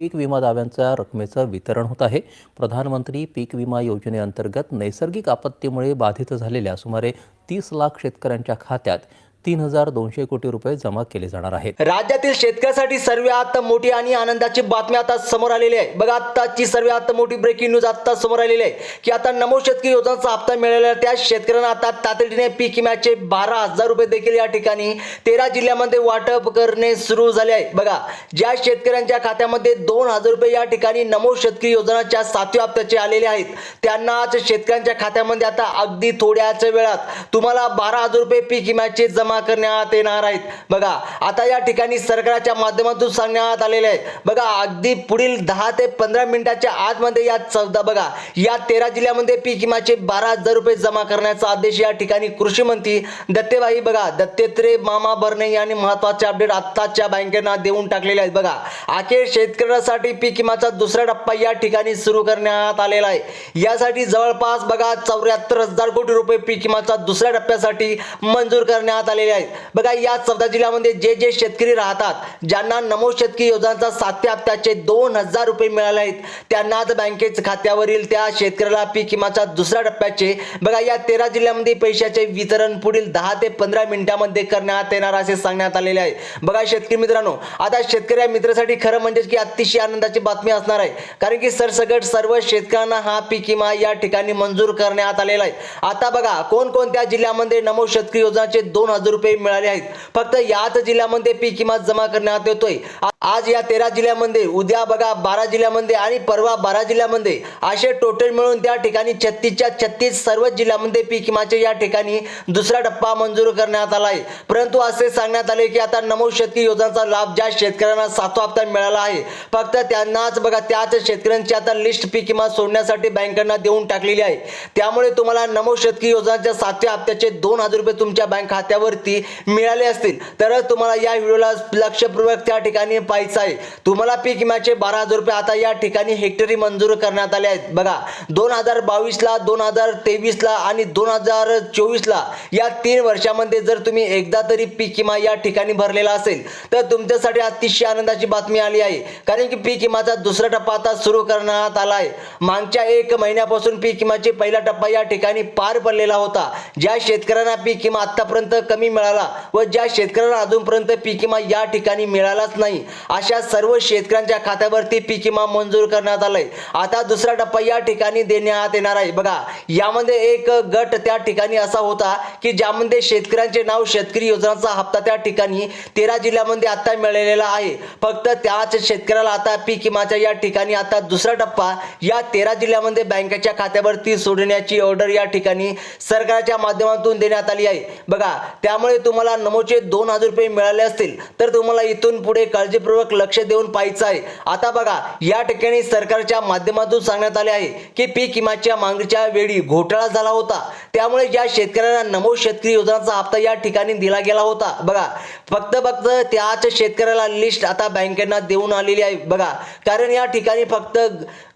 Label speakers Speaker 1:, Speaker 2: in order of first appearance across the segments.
Speaker 1: पीक विमा दाव्यांच्या रकमेचं वितरण होत आहे. प्रधानमंत्री पीक विमा योजनेअंतर्गत नैसर्गिक आपत्तीमुळे बाधित झालेल्या सुमारे तीस लाख शेतकऱ्यांच्या खात्यात तीन हजार दोनशे कोटी रुपये जमा केले जाणार आहेत.
Speaker 2: राज्यातील शेतकऱ्यासाठी सर्वात मोठी आणि आनंदाची बातमी आता समोर आलेली आहे. बघा आत्ताची सर्वात मोठी ब्रेकिंग न्यूज आता समोर आलेली आहे की आता नमो शेतकरी योजनेचा हप्ता मिळालेला त्या शेतकऱ्यांना आता तातडीने पीक विम्याचे बारा हजार रुपये देखील या ठिकाणी तेरा जिल्ह्यामध्ये वाटप करणे सुरू झाले आहे. बघा ज्या शेतकऱ्यांच्या खात्यामध्ये दोन हजार रुपये या ठिकाणी नमो शेतकरी योजनाच्या सातव्या हप्त्याचे आलेले आहेत त्यांनाच शेतकऱ्यांच्या खात्यामध्ये आता अगदी थोड्याच वेळात तुम्हाला बारा हजार रुपये पीक विम्याचे जमा करण्यात येणार आहेत. बघा आता या ठिकाणी सरकारच्या माध्यमातून सांगण्यात आलेले आहे बघा अगदी पुढील दहा ते पंधरा मिनिटाच्या आतमध्ये या चौदा बघा या तेरा जिल्ह्यामध्ये पीक विम्याचे बारा हजार रुपये जमा करण्याचा आदेश या ठिकाणी कृषी मंत्री दत्तेबाई बघा दत्तेत्रे मामा बर्णे यांनी महत्त्वाचे अपडेट आत्ताच्या बँकेना देऊन टाकलेले आहेत. बघा अखेर शेतकऱ्यांसाठी पीक विमाचा दुसरा टप्पा या ठिकाणी सुरू करण्यात आलेला आहे. यासाठी जवळपास बघा चौऱ्याहत्तर हजार कोटी रुपये पीक विमाचा दुसऱ्या टप्प्यासाठी मंजूर करण्यात आलेले आहेत. बघा या चौदा जिल्ह्यामध्ये जे जे शेतकरी राहतात ज्यांना नमो शेतकरी योजनांचा सातव्या हप्त्याचे दोन हजार रुपये मिळाले आहेत त्यांनाच बँकेच्या खात्यावरील त्या शेतकऱ्याला पीक विमाच्या दुसऱ्या टप्प्याचे बघा या तेरा जिल्ह्यामध्ये पैशाचे वितरण पुढील दहा ते पंधरा मिनिटांमध्ये करण्यात येणार असे सांगण्यात आलेले आहे. बघा शेतकरी मित्रांनो आता शेतकरी मित्रासाठी खरं म्हणजेच की अतिशय आनंदाची बातमी असणार आहे. कारण की सरसगट सर्व शेतकऱ्यांना हा पीक विमा या ठिकाणी मंजूर करण्यात आलेला आहे. आता बघा कोणकोणत्या जिल्ह्यामध्ये नमो शेतकरी योजनाचे दोन हजार रुपये मिळाले आहेत. फक्त याच जिल्ह्यामध्ये पीक विमा जमा करण्यात येतोय. आज या तेरा जिल्ह्यामध्ये उद्या बघा बारा जिल्ह्यामध्ये आणि परवा बारा जिल्ह्यामध्ये असे टोटल मिळून त्या ठिकाणी छत्तीसच्या छत्तीस सर्व जिल्ह्यामध्ये पीक विमाचे या ठिकाणी दुसरा टप्पा मंजूर करण्यात आला आहे. परंतु असे सांगण्यात आले की आता नमो शेतकरी योजनाचा लाभ ज्या शेतकऱ्यांना सातवा हप्ता मिळाला आहे फक्त त्यांनाच बघा त्याच शेतकऱ्यांची आता लिस्ट पीक विमा सोडण्यासाठी बँकांना देऊन टाकलेली आहे. त्यामुळे तुम्हाला नमो शेतकरी योजनाच्या सातव्या हप्त्याचे दोन हजार रुपये तुमच्या बँक खात्यावरती मिळाले असतील. तरच तुम्हाला या व्हिडिओला लक्षपूर्वक त्या ठिकाणी पाहायचं आहे. तुम्हाला पीक विम्याचे बारा हजार रुपये आता या ठिकाणी हेक्टरी मंजूर करण्यात आले आहेत. बघा दोन हजार बावीसला दोन हजार तेवीसला आणि दोन हजार चोवीसला या तीन वर्षामध्ये जर तुम्ही एकदा तरी पीक विमा या ठिकाणी भरलेला असेल तर तुमच्यासाठी अतिशय आनंदाची बातमी आली आहे. कारण की पीक विमाचा दुसरा टप्पा आता सुरू करण्यात आला आहे. मागच्या एक महिन्यापासून पीक विमाचे पहिला टप्पा या ठिकाणी पार पडलेला होता. ज्या शेतकऱ्यांना पीक विमा आतापर्यंत कमी मिळाला व ज्या शेतकऱ्यांना अजूनपर्यंत पीक विमा या ठिकाणी मिळालाच नाही अशा सर्व शेतकऱ्यांच्या खात्यावरती पीक विमा मंजूर करण्यात आलाय. आता दुसरा टप्पा या ठिकाणी देण्यात येणार आहे. बघा यामध्ये एक गट त्या ठिकाणी असा होता की ज्यामध्ये शेतकऱ्यांचे नाव शेतकरी योजनाचा हप्ता त्या ठिकाणी तेरा जिल्ह्यामध्ये आता मिळालेला आहे. फक्त त्याच शेतकऱ्याला आता पीक विमाच्या या ठिकाणी आता दुसरा टप्पा या तेरा जिल्ह्यामध्ये बँकेच्या खात्यावरती सोडण्याची ऑर्डर या ठिकाणी सरकारच्या माध्यमातून देण्यात आली आहे. बघा त्यामुळे तुम्हाला नमोचे दोन हजार रुपये मिळाले असतील तर तुम्हाला इथून पुढे काळजी काळजीपूर्वक लक्ष देऊन पाहायचं आहे. आता बघा या ठिकाणी सरकारच्या माध्यमातून सांगण्यात आले आहे की पीक विम्याच्या मागणीच्या वेळी घोटाळा झाला होता. त्यामुळे ज्या शेतकऱ्यांना नमो शेतकरी योजनाचा हप्ता या ठिकाणी दिला गेला होता. बघा फक्त फक्त त्याच शेतकऱ्याला लिस्ट आता बँकेना देऊन आलेली आहे. बघा कारण या ठिकाणी फक्त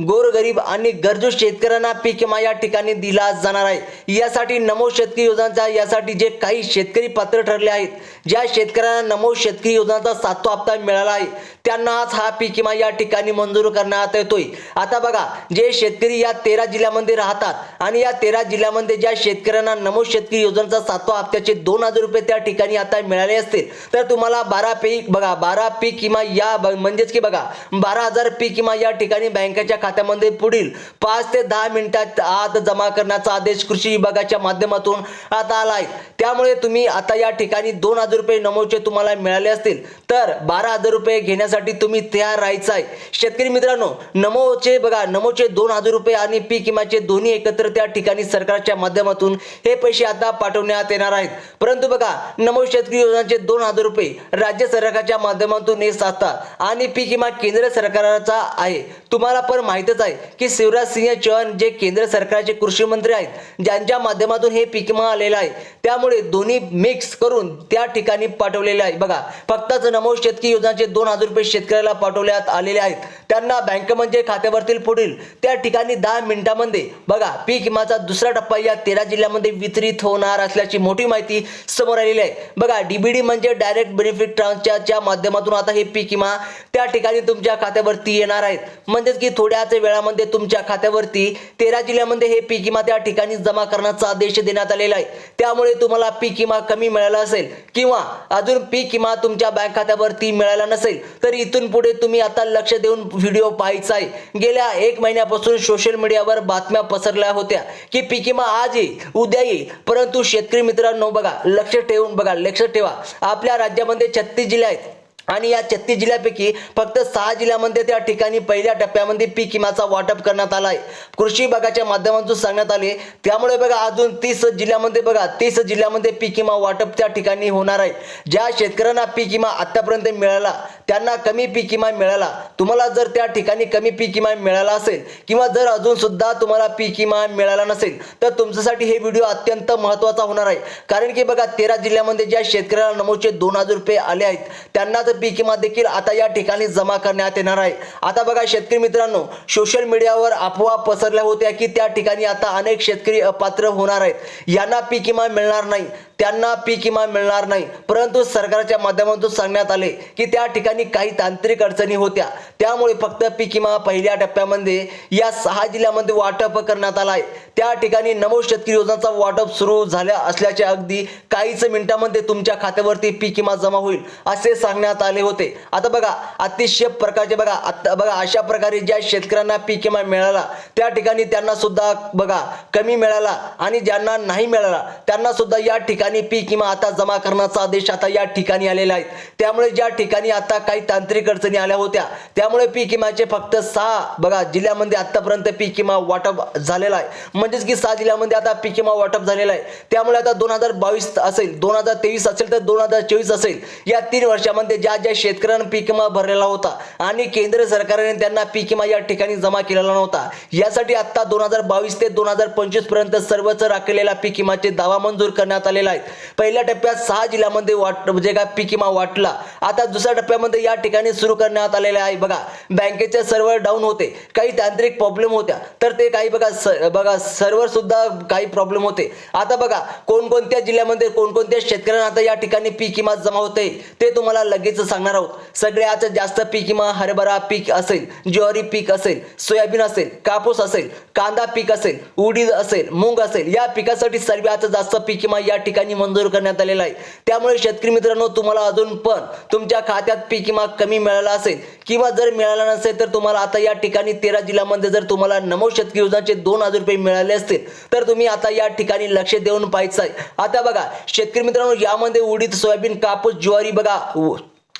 Speaker 2: गोरगरीब आणि गरजू शेतकऱ्यांना पीक विमा या ठिकाणी दिला जाणार आहे. यासाठी नमो शेतकरी योजनाचा यासाठी जे काही शेतकरी पात्र ठरले आहेत ज्या शेतकऱ्यांना नमो शेतकरी योजनाचा सातवा हप्ता मिळाला आहे त्यांनाच हा पीक विमा या ठिकाणी मंजूर करण्यात येतोय. आता बघा जे शेतकरी या तेरा जिल्ह्यामध्ये राहतात आणि या तेरा जिल्ह्यामध्ये ज्या शेतकऱ्यांना नमो शेतकरी योजनेचा सातवा हप्त्याचे दोन हजार रुपये त्या ठिकाणी आता मिळाले असतील तर तुम्हाला बारा पीक बघा बारा पीक किंवा या म्हणजेच की बघा बारा हजार पीक किंवा या ठिकाणी बँकेच्या खात्यामध्ये पुढील पाच ते दहा मिनिटात आत जमा करण्याचा आदेश कृषी विभागाच्या माध्यमातून आता आला आहे त्यामुळे तुम्ही आता या ठिकाणी दोन हजार रुपये नमोचे तुम्हाला मिळाले असतील तर बारा हजार रुपये घेण्यासाठी तुम्ही तयार राहायचा आहे शेतकरी मित्रांनो नमोचे बघा नमोचे दोन हजार रुपये आणि पीक विम्याचे दोन्ही एकत्र त्या ठिकाणी सरकारच्या माध्यमातून हे पैसे आता पाठवण्यात येणार आहेत. परंतु बघा नमो शेतकरी योजनाचे दोन हजार रुपये राज्य सरकारच्या माध्यमातून येत असतात आणि पीक विमा केंद्र सरकारचा आहे. तुम्हाला पण माहितच आहे की शिवराज सिंह चौहान जे केंद्र सरकारचे कृषी मंत्री आहेत ज्यांच्या माध्यमातून हे पीक विमा आलेला आहे त्यामुळे दोन्ही मिक्स करून त्या ठिकाणी पाठवलेले आहे. बघा फक्तच नमो शेतकी योजनाचे दोन हजार रुपये शेतकऱ्याला पाठवण्यात आलेले आहेत. त्यांना बँक म्हणजे खात्यावरतील पुढील. त्या ठिकाणी दहा मिनिटांमध्ये बघा पीक विमाचा दुसरा टप्पा या तेरा जिल्ह्यामध्ये वितरित होणार असल्याची मोठी माहिती समोर आलेली आहे. बघा डीबीडी म्हणजे डायरेक्ट बेनिफिट ट्रान्सफरच्या माध्यमातून आता हे पीक विमा त्या ठिकाणी तुमच्या खात्यावरती येणार आहेत. म्हणजेच की थोड्याच वेळामध्ये तुमच्या खात्यावरती तेरा जिल्ह्यामध्ये हे पीक विमा त्या ठिकाणी जमा करण्याचा आदेश देण्यात आलेला आहे. त्यामुळे तुम्हाला पीक विमा कमी मिळाला असेल किंवा अजून पीक विमा तुमच्या बँक खात्यावरती मिळाला नसेल तर इथून पुढे तुम्ही आता लक्ष देऊन व्हिडिओ पाहायचा आहे गेल्या एक महिन्यापासून सोशल मीडियावर बातम्या पसरल्या होत्या की पीक विमा आज येईल उद्या येईल. परंतु शेतकरी मित्रांनो बघा लक्ष ठेवून बघा लक्ष ठेवा. आपल्या राज्यामध्ये छत्तीस जिल्हे आहेत. आणि या छत्तीस जिल्ह्यापैकी फक्त सहा जिल्ह्यामध्ये त्या ठिकाणी पहिल्या टप्प्यामध्ये पीक विम्याचा वाटप करण्यात आला आहे कृषी विभागाच्या माध्यमातून सांगण्यात आले. त्यामुळे बघा अजून तीस जिल्ह्यामध्ये बघा तीस जिल्ह्यामध्ये पीक विमा वाटप त्या ठिकाणी होणार आहे. ज्या शेतकऱ्यांना पीक विमा आतापर्यंत मिळाला त्यांना कमी पीक किमान मिळाला. तुम्हाला जर त्या ठिकाणी कमी पीक किमान मिळाला असेल किंवा जर अजून सुद्धा तुम्हाला पीक किमान मिळाला नसेल तर तुमच्यासाठी हे व्हिडिओ अत्यंत महत्त्वाचा होणार आहे. कारण की बघा तेरा जिल्ह्यामध्ये ज्या शेतकऱ्याला नमूदचे दोन हजार रुपये आले आहेत त्यांना तर पीक किमान देखील आता या ठिकाणी जमा करण्यात येणार आहे. आता बघा शेतकरी मित्रांनो सोशल मीडियावर अफवा पसरल्या होत्या की त्या ठिकाणी आता अनेक शेतकरी अपात्र होणार आहेत. यांना पीक किमान मिळणार नाही. त्यांना पीक किमान मिळणार नाही. परंतु सरकारच्या माध्यमातून सांगण्यात आले की त्या ठिकाणी काही तांत्रिक अडचणी होत्या. त्यामुळे फक्त पीक विमा पहिल्या टप्प्यामध्ये या सहा जिल्ह्यामध्ये वाटप करण्यात आला आहे त्या ठिकाणी नमो शेतकरी योजनाचा वाटप सुरू झाल्या असल्याचे अगदी काहीच मिनिटांमध्ये तुमच्या खात्यावरती पीक विमा जमा होईल असे सांगण्यात आले होते. आता बघा अतिशय प्रकारचे बघा आता बघा अशा प्रकारे ज्या शेतकऱ्यांना पीक विमा मिळाला त्या ठिकाणी त्यांना सुद्धा बघा कमी मिळाला आणि ज्यांना नाही मिळाला त्यांना सुद्धा या ठिकाणी पीक विमा आता जमा करण्याचा आदेश आता या ठिकाणी आलेला आहे. त्यामुळे ज्या ठिकाणी आता काही तांत्रिक अडचणी आल्या होत्या. त्यामुळे पीक विम्याचे फक्त सहा बघा जिल्ह्यामध्ये आतापर्यंत पीक विमा वाटप झालेला आहे. म्हणजेच की सहा जिल्ह्यामध्ये आता पीक विमा वाटप झालेला आहे. त्यामुळे आता दोन हजार बावीस असेल दोन हजार तेवीस असेल तर दोन हजार चोवीस असेल. या तीन वर्षामध्ये ज्या ज्या शेतकऱ्यांना पीक विमा भरलेला होता आणि केंद्र सरकारने त्यांना पीक विमा या ठिकाणी जमा केलेला नव्हता यासाठी आता दोन हजार बावीस ते दोन हजार पंचवीसपर्यंत सर्वच राखलेल्या पीक विमाचे दावा मंजूर करण्यात आलेला आहे पहिल्या टप्प्यात सहा जिल्ह्यामध्ये वाट म्हणजे काय पीक विमा वाटला. आता दुसऱ्या टप्प्यामध्ये या ठिकाणी सुरू करण्यात आलेले आहे. बघा बँकेचे सर्व्हर डाऊन होते. काही तांत्रिक प्रॉब्लेम होत्या. तर ते काही बघा स- बघा सर्व्हर सुद्धा काही प्रॉब्लेम होते. आता बघा कोणकोणत्या जिल्ह्यामध्ये कोणकोणत्या शेतकऱ्यांना आता या ठिकाणी पीक विमा जमा होते ते तुम्हाला लगेच सांगणार आहोत. सगळ्यात जास्त पीक विमा हरभरा पीक असेल ज्वारी पीक असेल सोयाबीन असेल कापूस असेल कांदा पीक असेल उडीद असेल मूग असेल या पिकासाठी सर्वात जास्त पीक विमा या ठिकाणी मंजूर करण्यात आलेला आहे. त्यामुळे शेतकरी मित्रांनो तुम्हाला अजून पण तुमच्या खात्यात पीक किंवा कमी मिळाला असेल किंवा जर मिळाला नसेल तर तुम्हाला आता या ठिकाणी तेरा जिल्ह्यामध्ये जर तुम्हाला नमो शेतकरी योजनाचे दोन हजार रुपये मिळाले असतील तर तुम्ही आता या ठिकाणी लक्ष देऊन पाहायचं आहे. आता बघा शेतकरी मित्रांनो यामध्ये उडीद सोयाबीन कापूस ज्वारी बघा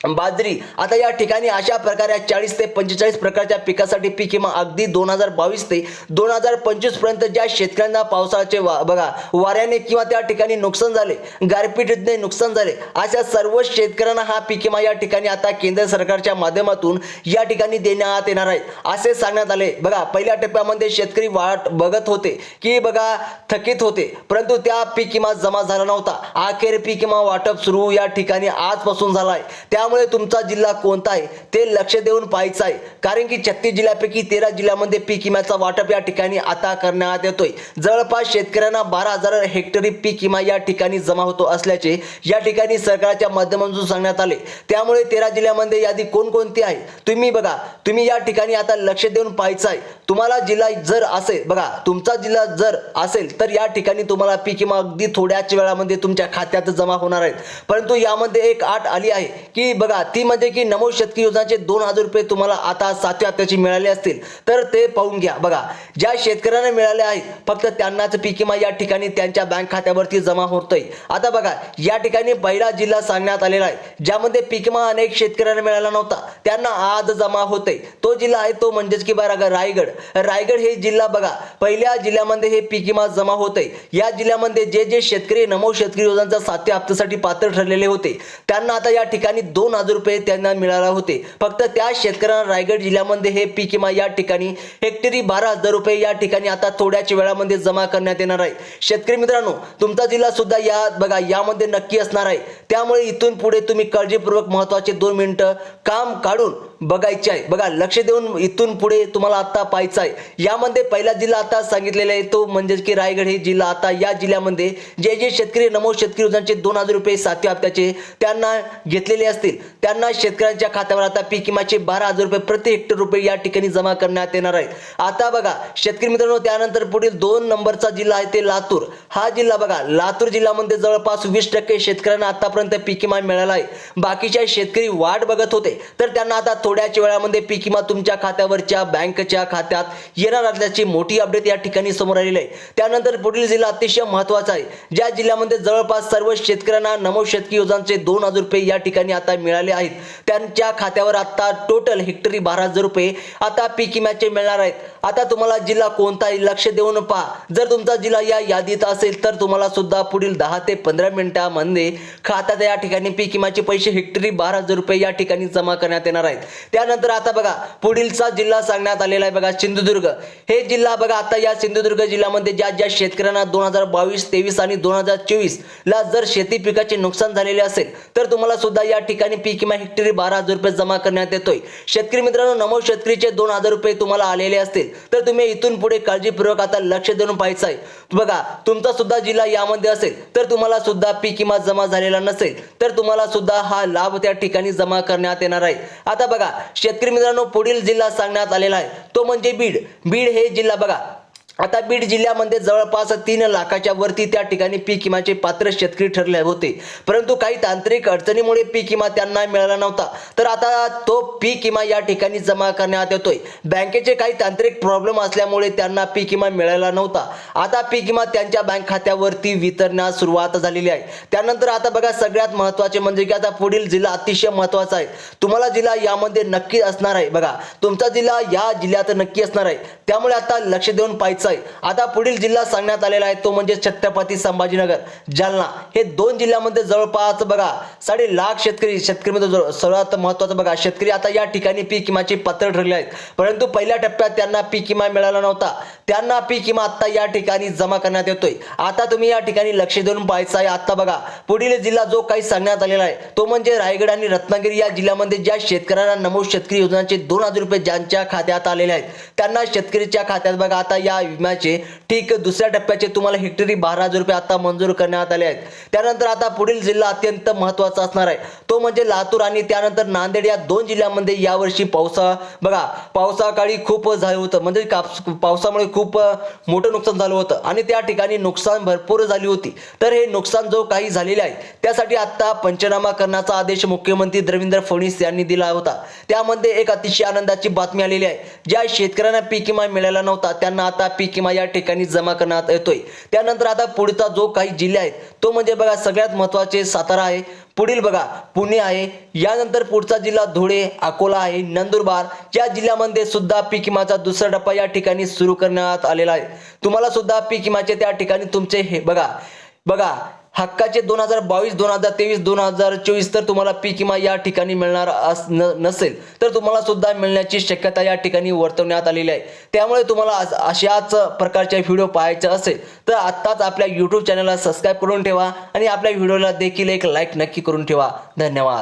Speaker 2: बाजरी. आता या ठिकाणी अशा प्रकारे चाळीस ते पंचेचाळीस प्रकारच्या पिकासाठी पीक किंवा अगदी दोन हजार बावीस ते दोन हजार पंचवीसपर्यंत ज्या शेतकऱ्यांना पावसाचे वा बघा वाऱ्याने किंवा त्या ठिकाणी नुकसान झाले गारपीटीने नुकसान झाले अशा सर्व शेतकऱ्यांना हा पीक विमा या ठिकाणी आता केंद्र सरकारच्या माध्यमातून या ठिकाणी देण्यात येणार आहे. असे सांगण्यात आले. बघा पहिल्या टप्प्यामध्ये शेतकरी वाट बघत होते की बघा थकीत होते परंतु त्या पीक विमा जमा झाला नव्हता. अखेर पीक विमा वाटप सुरू या ठिकाणी आजपासून झाला आहे त्या त्यामुळे तुमचा जिल्हा कोणता आहे ते लक्ष देऊन पाहायचं आहे. कारण की छत्तीस जिल्ह्यापैकी तेरा जिल्ह्यामध्ये पीक विम्याचा वाटप या ठिकाणी आता करण्यात येतोय. जवळपास शेतकऱ्यांना बारा हजार हेक्टरी पीक विमा या ठिकाणी जमा होतो असल्याचे या ठिकाणी सरकारच्या माध्यमातून सांगण्यात आले. त्यामुळे तेरा जिल्ह्यामध्ये यादी कोणकोणती आहे? तुम्ही बघा. तुम्ही या ठिकाणी आता लक्ष देऊन पाहायचं आहे. तुम्हाला जिल्हा जर असेल बघा तुमचा जिल्हा जर असेल तर या ठिकाणी तुम्हाला पीक विमा अगदी थोड्याच वेळामध्ये तुमच्या खात्यात जमा होणार आहेत. परंतु यामध्ये एक आठ आली आहे की बघा ती म्हणजे की नमो शेतकरी योजनाचे दोन हजार रुपये तुम्हाला आता सातव्या हप्त्याची मिळाले असतील तर ते पाहून घ्या. बघा ज्या शेतकऱ्यांना मिळाले आहेत फक्त त्यांनाच पीक विमा या ठिकाणी त्यांच्या बँक खात्यावरती जमा होतोय. आता बघा या ठिकाणी पहिला जिल्हा सांगण्यात आलेला आहे ज्यामध्ये पीक विमा अनेक शेतकऱ्यांना मिळाला नव्हता. त्यांना आज जमा होतोय. तो जिल्हा आहे तो म्हणजेच की बघा रायगड. रायगड हे जिल्हा बघा पहिल्या जिल्ह्यामध्ये हे पीक विमा जमा होते या जिल्ह्यामध्ये जे जे शेतकरी नमो शेतकरी योजनांच्या सातव्या हप्त्यासाठी पात्र ठरलेले होते त्यांना आता या ठिकाणी दोन हजार रुपये त्यांना मिळाला होते. फक्त त्या शेतकऱ्यांना रायगड जिल्ह्यामध्ये हे पीक विमा या ठिकाणी हेक्टरी बारा हजार रुपये या ठिकाणी आता थोड्याच वेळामध्ये जमा करण्यात येणार आहे. शेतकरी मित्रांनो तुमचा जिल्हा सुद्धा या बघा यामध्ये नक्की असणार आहे. त्यामुळे इथून पुढे तुम्ही काळजीपूर्वक महत्त्वाचे दोन मिनिटं काम काढून बघायची आहे बघा लक्ष देऊन इथून पुढे तुम्हाला आता पाहायचं आहे यामध्ये पहिला जिल्हा आता सांगितलेला आहे तो म्हणजे की रायगड हे जिल्हा. आता या जिल्ह्यामध्ये जे जे शेतकरी नमो शेतकरी योजनांचे दोन हजार रुपये सातव्या हप्त्याचे त्यांना घेतलेले असतील. त्यांना शेतकऱ्यांच्या खात्यावर आता पीक विमाचे बारा हजार रुपये प्रति हेक्टर रुपये या ठिकाणी जमा करण्यात येणार आहे. आता बघा शेतकरी मित्रांनो त्यानंतर पुढील दोन नंबरचा जिल्हा आहे ते लातूर. हा जिल्हा बघा लातूर जिल्ह्यामध्ये जवळपास वीस टक्के शेतकऱ्यांना आतापर्यंत पीक विमा मिळाला आहे. बाकीच्या शेतकरी वाट बघत होते. तर त्यांना आता थोड्याच वेळामध्ये पीक विमा तुमच्या खात्यावरच्या बँकच्या खात्यात येणार असल्याची मोठी अपडेट या ठिकाणी समोर आलेली आहे. त्यानंतर पुढील जिल्हा अतिशय महत्त्वाचा आहे. ज्या जिल्ह्यामध्ये जवळपास सर्व शेतकऱ्यांना नमो शेतकी योजनांचे दोन हजार रुपये या ठिकाणी आता मिळाले आहेत. त्यांच्या खात्यावर आता टोटल हेक्टरी बारा हजार रुपये आता पीक विम्याचे मिळणार आहेत. आता तुम्हाला जिल्हा कोणताही लक्ष देऊन पहा. जर तुमचा जिल्हा या यादीत असेल तर तुम्हाला सुद्धा पुढील दहा ते पंधरा मिनिटांमध्ये खात्यात या ठिकाणी पीक विम्याचे पैसे हेक्टरी बारा हजार रुपये या ठिकाणी जमा करण्यात येणार आहेत. त्यानंतर आता बघा पुढीलचा जिल्हा सांगण्यात आलेला आहे बघा सिंधुदुर्ग. हे जिल्हा बघा आता या सिंधुदुर्ग जिल्ह्यामध्ये ज्या ज्या शेतकऱ्यांना दोन हजार बावीस तेवीस आणि दोन हजार चोवीस ला जर शेती पिकाचे नुकसान झालेले असेल तर तुम्हाला सुद्धा या ठिकाणी पीक किंवा हेक्टरी बारा हजार रुपये जमा करण्यात येतोय. शेतकरी मित्रांनो नमो शेतकरीचे दोन हजार रुपये तुम्हाला आलेले असतील तर तुम्ही इथून पुढे काळजीपूर्वक आता लक्ष देऊन पाहायचं आहे. बघा तुमचा सुद्धा जिल्हा यामध्ये असेल तर तुम्हाला सुद्धा पीक विमा जमा झालेला नसेल तर तुम्हाला सुद्धा हा लाभ त्या ठिकाणी जमा करण्यात येणार आहे. आता बघा शेतकरी मित्रांनो पुढील जिल्हा सांगण्यात आलेला आहे. तो म्हणजे बीड. बीड हे जिल्हा बघा. आता बीड जिल्ह्यामध्ये जवळपास तीन लाखाच्या वरती त्या ठिकाणी पीक विम्याचे पात्र शेतकरी ठरले होते. परंतु काही तांत्रिक अडचणीमुळे पीक विमा त्यांना मिळाला नव्हता. तर आता तो पीक विमा या ठिकाणी जमा करण्यात येतोय. बँकेचे काही तांत्रिक प्रॉब्लेम असल्यामुळे त्यांना पीक विमा मिळाला नव्हता. आता पीक विमा त्यांच्या बँक खात्यावरती वितरण्यास सुरुवात झालेली आहे. त्यानंतर आता बघा सगळ्यात महत्त्वाचे म्हणजे की आता पुढील जिल्हा अतिशय महत्त्वाचा आहे. तुम्हाला जिल्हा यामध्ये नक्की असणार आहे. बघा तुमचा जिल्हा या जिल्ह्यात नक्की असणार आहे. त्यामुळे आता लक्ष देऊन पाहायचं आहे आता पुढील जिल्हा सांगण्यात आलेला आहे तो म्हणजे छत्रपती संभाजीनगर. जालना. हे दोन जिल्ह्यामध्ये जवळपास बघा साडे लाख शेतकरी शेतकरीमध्ये सर्वात महत्त्वाचं बघा शेतकरी आता या ठिकाणी पीक विमाचे पात्र ठरले आहेत. परंतु पहिल्या टप्प्यात त्यांना पीक विमा मिळाला नव्हता. त्यांना पीक विमा आता या ठिकाणी जमा करण्यात येतोय. आता तुम्ही या ठिकाणी लक्ष देऊन पाहायचं आहे आता बघा. पुढील जिल्हा जो काही सांगण्यात आलेला आहे तो म्हणजे रायगड आणि रत्नागिरी या जिल्ह्यामध्ये ज्या शेतकऱ्यांना नमो शेतकरी योजनाचे दोन हजार रुपये ज्यांच्या खात्यात आलेले आहेत त्यांना शेतकरीच्या खात्यात बघा आता या विम्याचे ठीक दुसऱ्या टप्प्याचे तुम्हाला हेक्टरी बारा हजार रुपये आता मंजूर करण्यात आले आहेत. त्यानंतर आता पुढील जिल्हा अत्यंत महत्त्वाचा असणार आहे. तो म्हणजे लातूर आणि त्यानंतर नांदेड या दोन जिल्ह्यामध्ये यावर्षी पावसा बघा पावसाकाळी खूप झालं होतं. म्हणजे काप पावसामुळे खूप मोठं नुकसान झालं होतं. आणि त्या ठिकाणी नुकसान भरपूर झाली होती. तर हे नुकसान जो काही झालेले आहे त्यासाठी आत्ता पंचनामा करण्याचा आदेश मुख्यमंत्री देवेंद्र फडणवीस यांनी दिला होता. त्यामध्ये एक अतिशय आनंदाची बातमी आलेली आहे. ज्या शेतकऱ्यांना पीक विमा मिळाला नव्हता त्यांना आता पी विमा या ठिकाणी जमा करण्यात येतोय. त्यानंतर आता पुढचा जो काही जिल्हे आहेत तो म्हणजे बघा सगळ्यात महत्त्वाचे सातारा आहे पुढील बघा पुणे आहे यानंतर पुढचा जिल्हा धुळे अकोला आहे नंदुरबार या जिल्ह्यामध्ये सुद्धा पीक विमाचा दुसरा टप्पा या ठिकाणी सुरू करण्यात आलेला आहे. तुम्हाला सुद्धा पीक विमाचे त्या ठिकाणी तुमचे हे बघा बघा हक्काचे दोन हजार बावीस दोन हजार तेवीस दोन हजार चोवीस तर तुम्हाला पीक विमा या ठिकाणी मिळणार अस न नसेल. तर तुम्हाला सुद्धा मिळण्याची शक्यता या ठिकाणी वर्तवण्यात आलेली आहे. त्यामुळे तुम्हाला अशाच प्रकारचे व्हिडिओ पाहायचे असेल तर आत्ताच आपल्या यूट्यूब चॅनलला सबस्क्राईब करून ठेवा आणि आपल्या व्हिडिओला देखील एक लाईक नक्की करून ठेवा. धन्यवाद.